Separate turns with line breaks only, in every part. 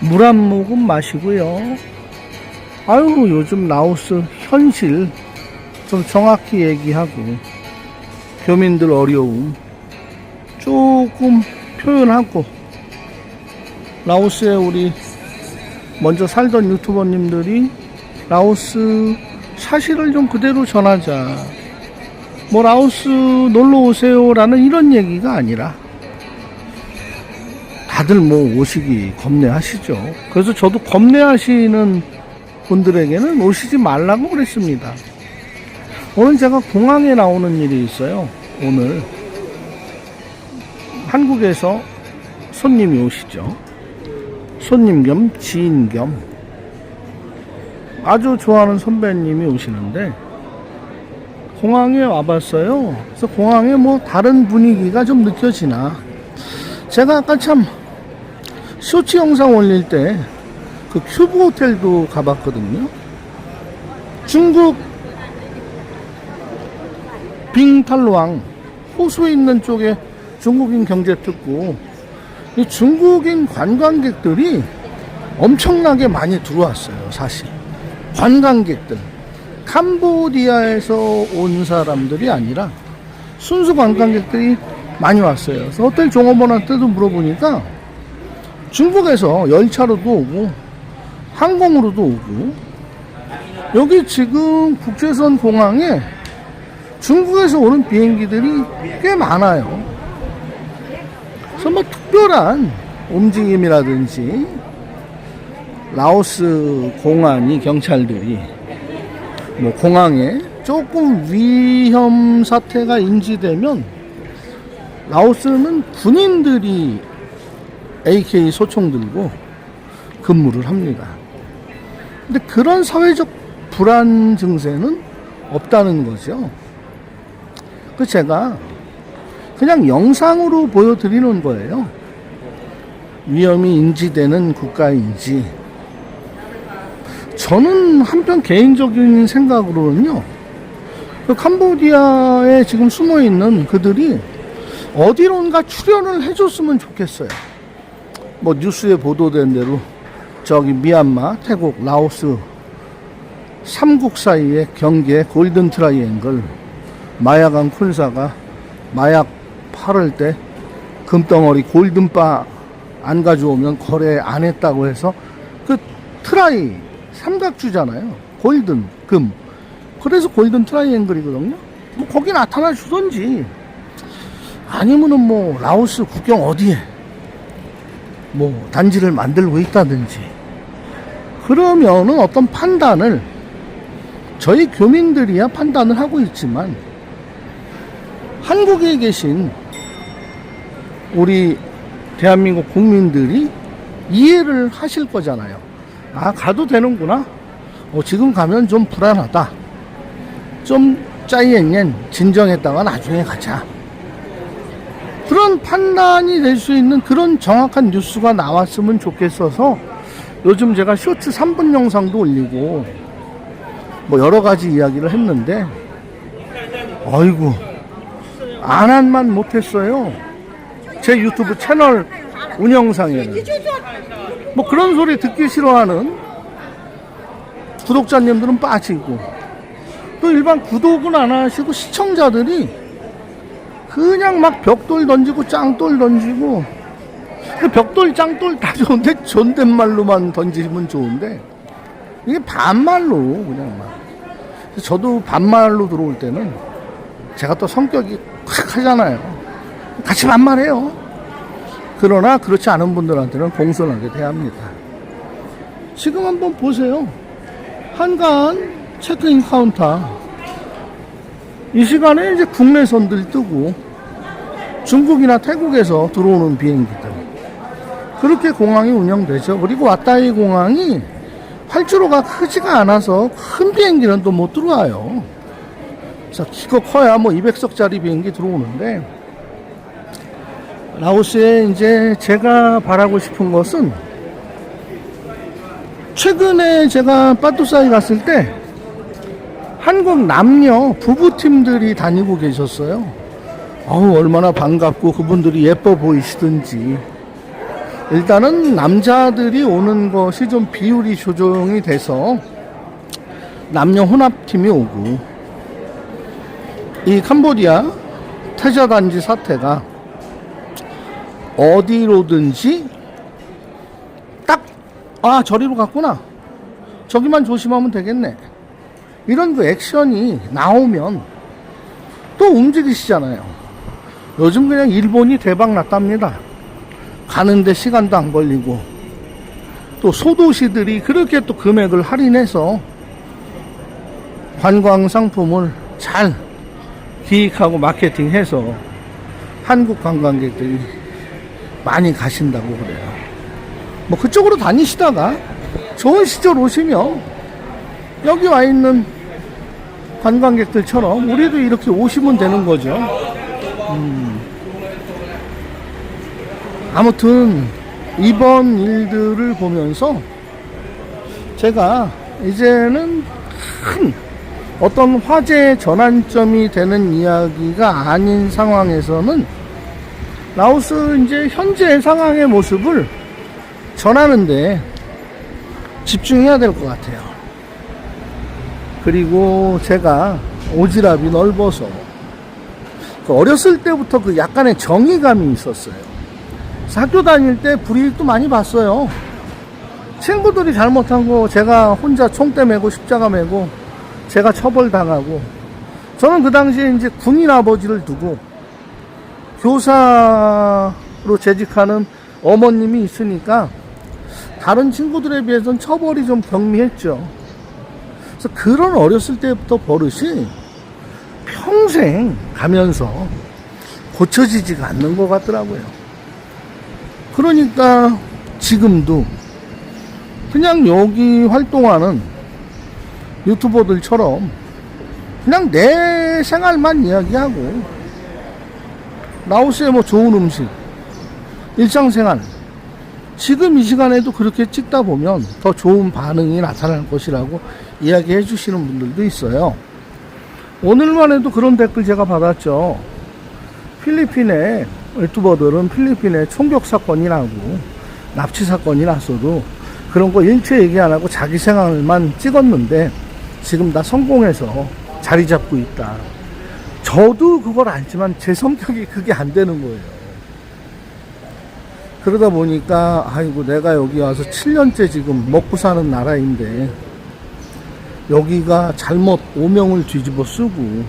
물 한 모금 마시고요. 아유, 요즘 라오스 현실 좀 정확히 얘기하고 교민들 어려움 조금 표현하고 라오스에 우리 먼저 살던 유튜버님들이 라오스 사실을 좀 그대로 전하자. 뭐 라오스 놀러 오세요라는 이런 얘기가 아니라 다들 뭐 오시기 겁내하시죠. 그래서 저도 겁내하시는 분들에게는 오시지 말라고 그랬습니다. 오늘 제가 공항에 나오는 일이 있어요. 오늘 한국에서 손님이 오시죠. 손님 겸 지인 겸 아주 좋아하는 선배님이 오시는데 공항에 와봤어요. 그래서 공항에 뭐 다른 분위기가 좀 느껴지나. 제가 아까 참 쇼츠 영상 올릴 때 그 큐브 호텔도 가봤거든요. 중국 빙탈로왕 호수에 있는 쪽에 중국인 경제 특구 이 중국인 관광객들이 엄청나게 많이 들어왔어요, 사실. 관광객들. 캄보디아에서 온 사람들이 아니라 순수 관광객들이 많이 왔어요. 그래서 호텔 종업원한테도 물어보니까 중국에서 열차로도 오고 항공으로도 오고 여기 지금 국제선 공항에 중국에서 오는 비행기들이 꽤 많아요. 그래서 뭐 특별한 움직임이라든지 라오스 공안이 경찰들이 뭐 공항에 조금 위험 사태가 인지되면 라오스는 군인들이 AK 소총 들고 근무를 합니다. 근데 그런 사회적 불안 증세는 없다는 거죠. 그 제가 그냥 영상으로 보여드리는 거예요. 위험이 인지되는 국가인지. 저는 한편 개인적인 생각으로는요, 그 캄보디아에 지금 숨어 있는 그들이 어디론가 출연을 해줬으면 좋겠어요. 뭐 뉴스에 보도된 대로 저기 미얀마, 태국, 라오스 삼국 사이의 경계 골든 트라이앵글 마약왕 쿤사가 마약 팔을 때 금덩어리 골든바 안 가져오면 거래 안 했다고 해서 그 트라이 삼각주잖아요. 골든 금. 그래서 골든 트라이앵글이거든요. 뭐 거기 나타나 주던지 아니면은 뭐 라오스 국경 어디에 뭐 단지를 만들고 있다든지 그러면은 어떤 판단을 저희 교민들이야 판단을 하고 있지만 한국에 계신 우리 대한민국 국민들이 이해를 하실 거잖아요. 아, 가도 되는구나. 어, 지금 가면 좀 불안하다. 좀 짜이엔엔 진정했다가 나중에 가자. 그런 판단이 될 수 있는 그런 정확한 뉴스가 나왔으면 좋겠어서 요즘 제가 쇼츠 3분 영상도 올리고 뭐 여러 가지 이야기를 했는데 아이고 안 한만 못했어요. 제 유튜브 채널 운영상에는 뭐 그런 소리 듣기 싫어하는 구독자님들은 빠지고 또 일반 구독은 안 하시고 시청자들이 그냥 막 벽돌 던지고 짱돌 던지고. 그 벽돌 짱돌 다 좋은데 존댓말로만 던지면 좋은데 이게 반말로 그냥 막. 저도 반말로 들어올 때는 제가 또 성격이 확 하잖아요. 같이 반말해요. 그러나 그렇지 않은 분들한테는 공손하게 대합니다. 지금 한번 보세요. 한간 체크인 카운터 이 시간에 이제 국내선들 뜨고 중국이나 태국에서 들어오는 비행기들 그렇게 공항이 운영되죠. 그리고 왓다이 공항이 활주로가 크지가 않아서 큰 비행기는 또 못 들어와요. 자, 키가 커야 뭐 200석짜리 비행기 들어오는데 라오스에 이제 제가 바라고 싶은 것은 최근에 제가 빠뚜사이 갔을 때 한국 남녀 부부팀들이 다니고 계셨어요. 어우, 얼마나 반갑고 그분들이 예뻐 보이시든지. 일단은 남자들이 오는 것이 좀 비율이 조정이 돼서 남녀 혼합팀이 오고 이 캄보디아 태자단지 사태가 어디로든지 딱 아 저리로 갔구나 저기만 조심하면 되겠네 이런 그 액션이 나오면 또 움직이시잖아요 요즘 그냥 일본이 대박 났답니다 가는데 시간도 안 걸리고 또 소도시들이 그렇게 또 금액을 할인해서 관광 상품을 잘 기획하고 마케팅해서 한국 관광객들이 많이 가신다고 그래요. 뭐 그쪽으로 다니시다가 좋은 시절 오시면 여기 와 있는 관광객들처럼 우리도 이렇게 오시면 되는 거죠. 음. 아무튼 이번 일들을 보면서 제가 이제는 큰 어떤 화제의 전환점이 되는 이야기가 아닌 상황에서는 라오스 이제 현재 상황의 모습을 전하는데 집중해야 될 것 같아요. 그리고 제가 오지랖이 넓어서 그 어렸을 때부터 그 약간의 정의감이 있었어요. 학교 다닐 때 불이익도 많이 봤어요. 친구들이 잘못한 거 제가 혼자 총대 메고 십자가 메고 제가 처벌당하고 저는 그 당시에 이제 군인 아버지를 두고 교사로 재직하는 어머님이 있으니까 다른 친구들에 비해서는 처벌이 좀 경미했죠. 그래서 그런 어렸을 때부터 버릇이 평생 가면서 고쳐지지가 않는 것 같더라고요. 그러니까 지금도 그냥 여기 활동하는 유튜버들처럼 그냥 내 생활만 이야기하고 라오스의 뭐 좋은 음식, 일상생활 지금 이 시간에도 그렇게 찍다 보면 더 좋은 반응이 나타날 것이라고 이야기해 주시는 분들도 있어요. 오늘만 해도 그런 댓글 제가 받았죠. 필리핀의 유튜버들은 필리핀에 총격 사건이 나고 납치 사건이 났어도 그런 거 일체 얘기 안 하고 자기 생활만 찍었는데 지금 다 성공해서 자리 잡고 있다. 저도 그걸 알지만 제 성격이 그게 안 되는 거예요. 그러다 보니까 아이고 내가 여기 와서 7년째 지금 먹고 사는 나라인데 여기가 잘못 오명을 뒤집어 쓰고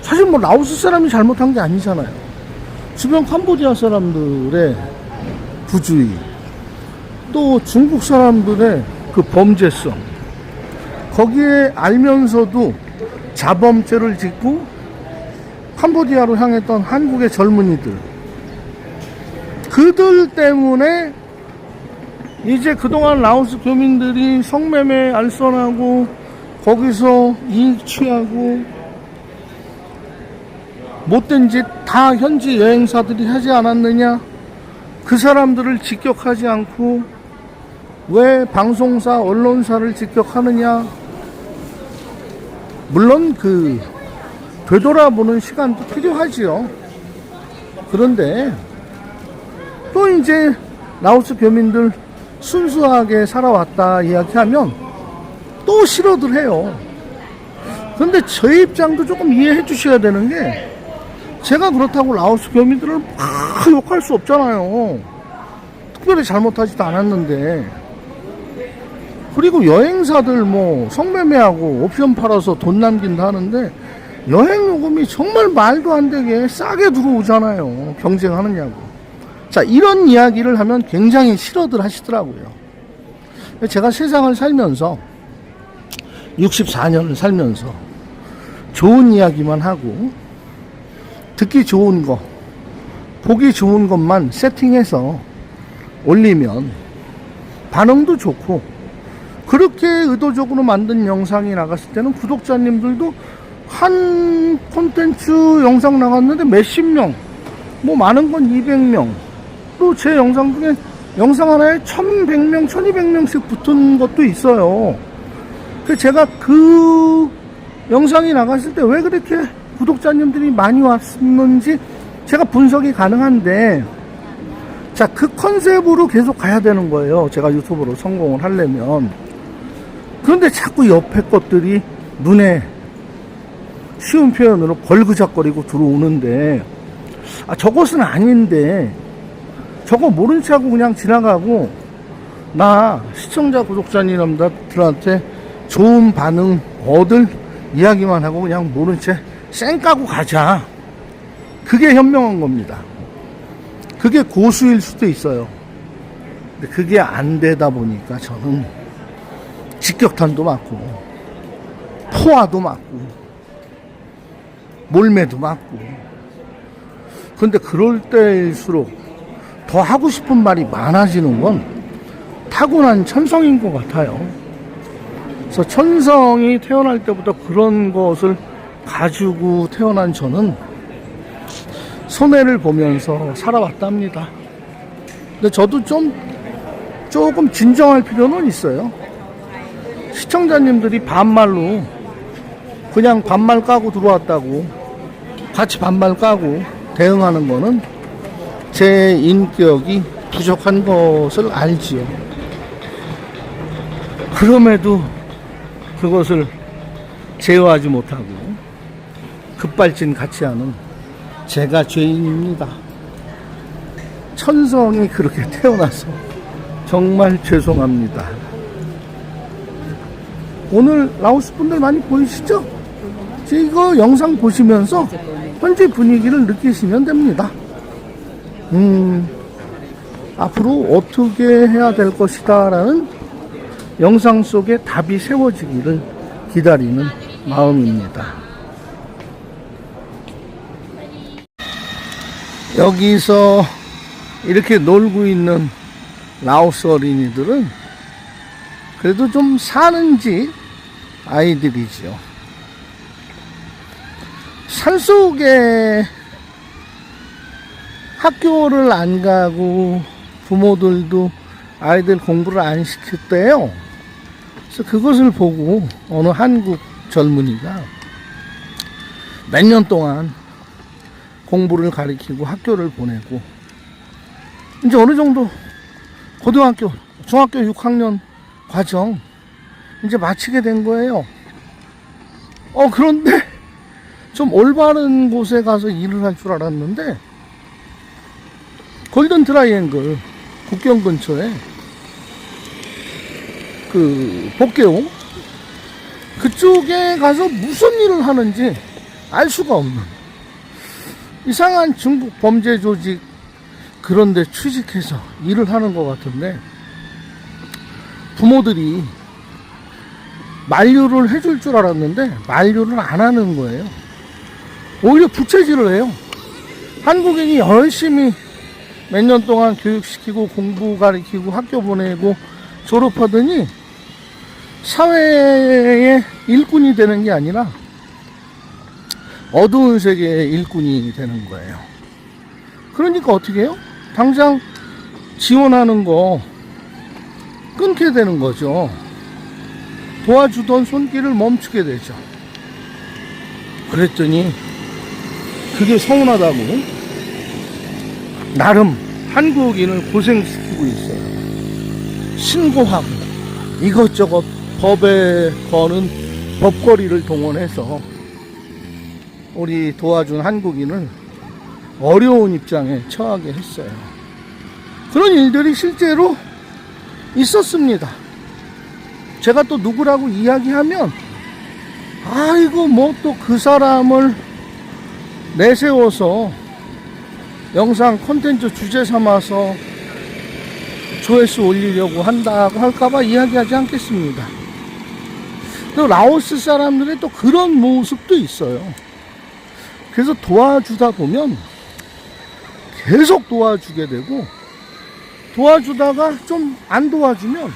사실 뭐 라오스 사람이 잘못한 게 아니잖아요. 주변 캄보디아 사람들의 부주의 또 중국 사람들의 그 범죄성 거기에 알면서도 자범죄를 짓고 캄보디아로 향했던 한국의 젊은이들 그들 때문에 이제 그동안 라오스 교민들이 성매매 알선하고 거기서 이익 취하고 못된 짓 다 현지 여행사들이 하지 않았느냐? 그 사람들을 직격하지 않고 왜 방송사 언론사를 직격하느냐? 물론 그 되돌아보는 시간도 필요하지요. 그런데 또 이제 라오스 교민들 순수하게 살아왔다 이야기하면 또 싫어들 해요. 근데 저 입장도 조금 이해해 주셔야 되는 게 제가 그렇다고 라오스 교민들을 막 욕할 수 없잖아요. 특별히 잘못하지도 않았는데. 그리고 여행사들 뭐 성매매하고 옵션 팔아서 돈 남긴다 하는데 여행 요금이 정말 말도 안 되게 싸게 들어오잖아요. 경쟁하느냐고. 자, 이런 이야기를 하면 굉장히 싫어들 하시더라고요. 제가 세상을 살면서 64년을 살면서 좋은 이야기만 하고 듣기 좋은 거, 보기 좋은 것만 세팅해서 올리면 반응도 좋고 그렇게 의도적으로 만든 영상이 나갔을 때는 구독자님들도 한 콘텐츠 영상 나갔는데 몇십 명, 뭐 많은 건 200명, 또 제 영상 중에 영상 하나에 1100명, 1200명씩 붙은 것도 있어요. 그 제가 그 영상이 나갔을 때 왜 그렇게 구독자님들이 많이 왔는지 제가 분석이 가능한데 자, 그 컨셉으로 계속 가야 되는 거예요. 제가 유튜브로 성공을 하려면. 그런데 자꾸 옆에 것들이 눈에 쉬운 표현으로 벌그작거리고 들어오는데, 아, 저것은 아닌데, 저거 모른 체 하고 그냥 지나가고, 나 시청자 구독자님들한테 좋은 반응 얻을 이야기만 하고 그냥 모른 채 쌩 까고 가자. 그게 현명한 겁니다. 그게 고수일 수도 있어요. 근데 그게 안 되다 보니까 저는 직격탄도 맞고, 포화도 맞고, 몰매도 맞고. 근데 그럴 때일수록 더 하고 싶은 말이 많아지는 건 타고난 천성인 것 같아요. 그래서 천성이 태어날 때부터 그런 것을 가지고 태어난 저는 손해를 보면서 살아왔답니다. 근데 저도 좀 조금 진정할 필요는 있어요. 시청자님들이 반말로 그냥 반말 까고 들어왔다고 같이 반말 까고 대응하는 거는 제 인격이 부족한 것을 알지요. 그럼에도 그것을 제어하지 못하고 급발진 같이 하는 제가 죄인입니다. 천성이 그렇게 태어나서 정말 죄송합니다. 오늘 라오스 분들 많이 보이시죠? 제 이거 영상 보시면서 현재 분위기를 느끼시면 됩니다. 음, 앞으로 어떻게 해야 될 것이다 라는 영상 속에 답이 세워지기를 기다리는 마음입니다. 여기서 이렇게 놀고 있는 라오스 어린이들은 그래도 좀 사는지 아이들이지요. 산속에 학교를 안 가고 부모들도 아이들 공부를 안 시켰대요. 그래서 그것을 보고 어느 한국 젊은이가 몇 년 동안 공부를 가리키고 학교를 보내고 이제 어느 정도 고등학교, 중학교 6학년 과정 이제 마치게 된 거예요. 어, 그런데 좀 올바른 곳에 가서 일을 할 줄 알았는데 골든 트라이앵글 국경 근처에 그 복개옹 그쪽에 가서 무슨 일을 하는지 알 수가 없는 이상한 중국 범죄 조직 그런데 취직해서 일을 하는 것 같은데 부모들이 만류를 해줄 줄 알았는데 만류를 안 하는 거예요. 오히려 부채질을 해요. 한국인이 열심히 몇 년 동안 교육시키고 공부 가르치고 학교 보내고 졸업하더니 사회의 일꾼이 되는 게 아니라 어두운 세계의 일꾼이 되는 거예요. 그러니까 어떻게 해요? 당장 지원하는 거 끊게 되는 거죠. 도와주던 손길을 멈추게 되죠. 그랬더니 그게 서운하다고 나름 한국인을 고생시키고 있어요. 신고하고 이것저것 법에 거는 법거리를 동원해서 우리 도와준 한국인을 어려운 입장에 처하게 했어요. 그런 일들이 실제로 있었습니다. 제가 또 누구라고 이야기하면, 아이고, 뭐 또 그 사람을 내세워서 영상 콘텐츠 주제 삼아서 조회수 올리려고 한다고 할까봐 이야기하지 않겠습니다. 또 라오스 사람들의 또 그런 모습도 있어요. 그래서 도와주다 보면 계속 도와주게 되고 도와주다가 좀 안 도와주면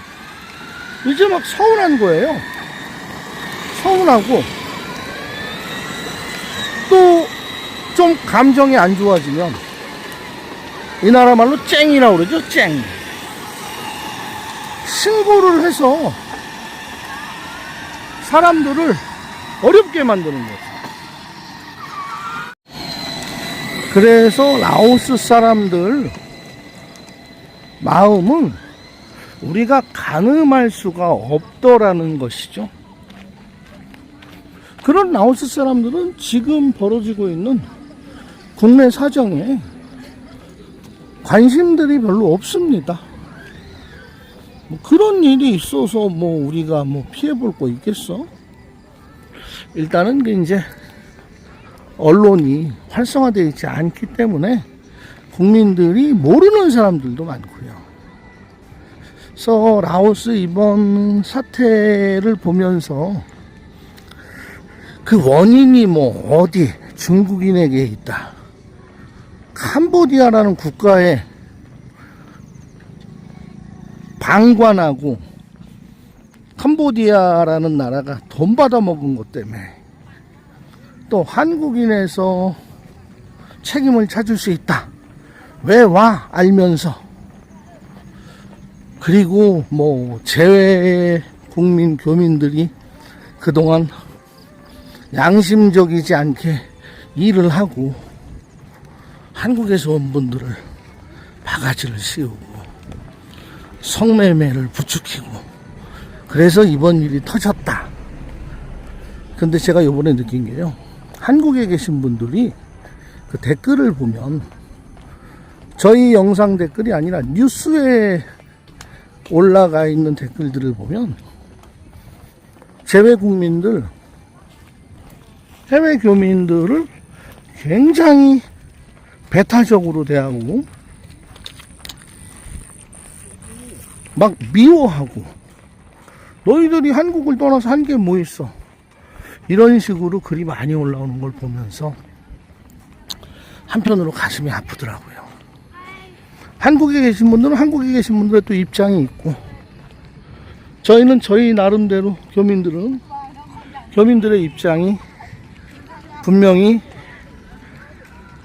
이제 막 서운한 거예요. 서운하고 또 좀 감정이 안 좋아지면 이 나라 말로 쨍이라고 그러죠. 쨍. 신고를 해서 사람들을 어렵게 만드는 거죠. 그래서 라오스 사람들 마음은 우리가 가늠할 수가 없더라는 것이죠. 그런 라오스 사람들은 지금 벌어지고 있는 국내 사정에 관심들이 별로 없습니다. 뭐 그런 일이 있어서 뭐 우리가 뭐 피해 볼 거 있겠어? 일단은 그 이제 언론이 활성화되어 있지 않기 때문에 국민들이 모르는 사람들도 많고요. 그래서 라오스 이번 사태를 보면서 그 원인이 뭐 어디 중국인에게 있다. 캄보디아라는 국가에 방관하고 캄보디아라는 나라가 돈 받아 먹은 것 때문에 또 한국인에서 책임을 찾을 수 있다. 왜 와? 알면서. 그리고 뭐 재외 국민 교민들이 그동안 양심적이지 않게 일을 하고 한국에서 온 분들을 바가지를 씌우고 성매매를 부추기고 그래서 이번 일이 터졌다. 근데 제가 요번에 느낀 게요. 한국에 계신 분들이 그 댓글을 보면 저희 영상 댓글이 아니라 뉴스에 올라가 있는 댓글들을 보면 재외 국민들, 해외 교민들을 굉장히 배타적으로 대하고 막 미워하고 너희들이 한국을 떠나서 한 게 뭐 있어? 이런 식으로 글이 많이 올라오는 걸 보면서 한편으로 가슴이 아프더라고요. 한국에 계신 분들은 한국에 계신 분들의 또 입장이 있고 저희는 저희 나름대로 교민들은 교민들의 입장이 분명히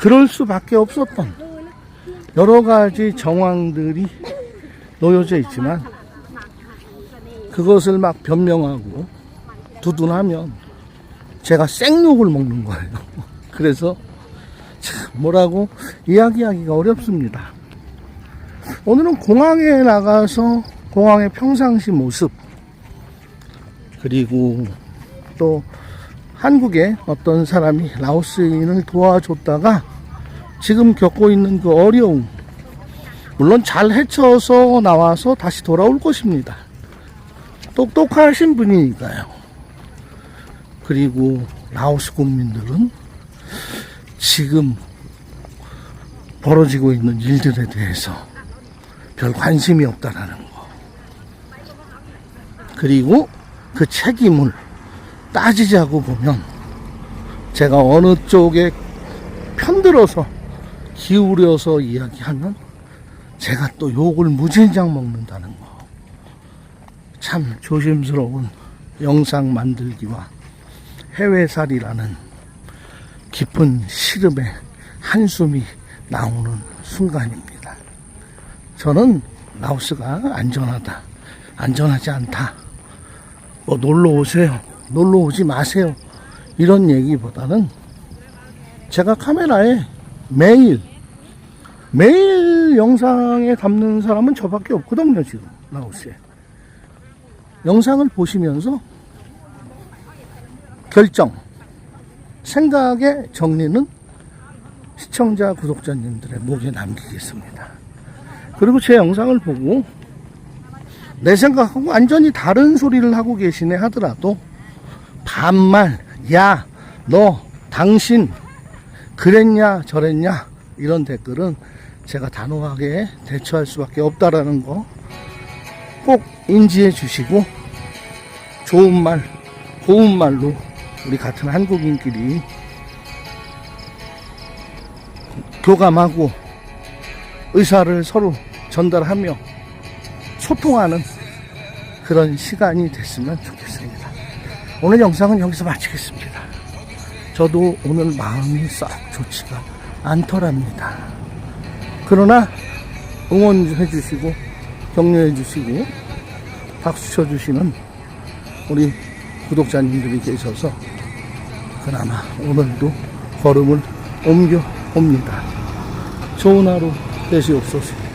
그럴 수밖에 없었던 여러 가지 정황들이 놓여져 있지만 그것을 막 변명하고 두둔하면 제가 생욕을 먹는 거예요. 그래서 참 뭐라고 이야기하기가 어렵습니다. 오늘은 공항에 나가서 공항의 평상시 모습 그리고 또 한국에 어떤 사람이 라오스인을 도와줬다가 지금 겪고 있는 그 어려움 물론 잘 헤쳐서 나와서 다시 돌아올 것입니다. 똑똑하신 분이니까요. 그리고 라오스 국민들은 지금 벌어지고 있는 일들에 대해서 별 관심이 없다라는 거. 그리고 그 책임을 따지자고 보면 제가 어느 쪽에 편들어서 기울여서 이야기하면 제가 또 욕을 무진장 먹는다는 거. 참 조심스러운 영상 만들기와 해외살이라는 깊은 시름에 한숨이 나오는 순간입니다. 저는 라오스가 안전하다, 안전하지 않다. 뭐 놀러 오세요, 놀러 오지 마세요. 이런 얘기보다는 제가 카메라에 매일 매일 영상에 담는 사람은 저밖에 없거든요, 지금 라오스에. 영상을 보시면서 결정, 생각의 정리는 시청자, 구독자님들의 목에 남기겠습니다. 그리고 제 영상을 보고 내 생각하고 완전히 다른 소리를 하고 계시네 하더라도 반말, 야, 너, 당신, 그랬냐, 저랬냐, 이런 댓글은 제가 단호하게 대처할 수밖에 없다라는 거 꼭 인지해 주시고 좋은 말, 고운 말로 우리 같은 한국인끼리 교감하고 의사를 서로 전달하며 소통하는 그런 시간이 됐으면 좋겠습니다. 오늘 영상은 여기서 마치겠습니다. 저도 오늘 마음이 썩 좋지가 않더랍니다. 그러나 응원해 주시고 격려해 주시고 박수 쳐 주시는 우리 구독자님들이 계셔서 그나마 오늘도 걸음을 옮겨 옵니다. 좋은 하루 되시옵소서.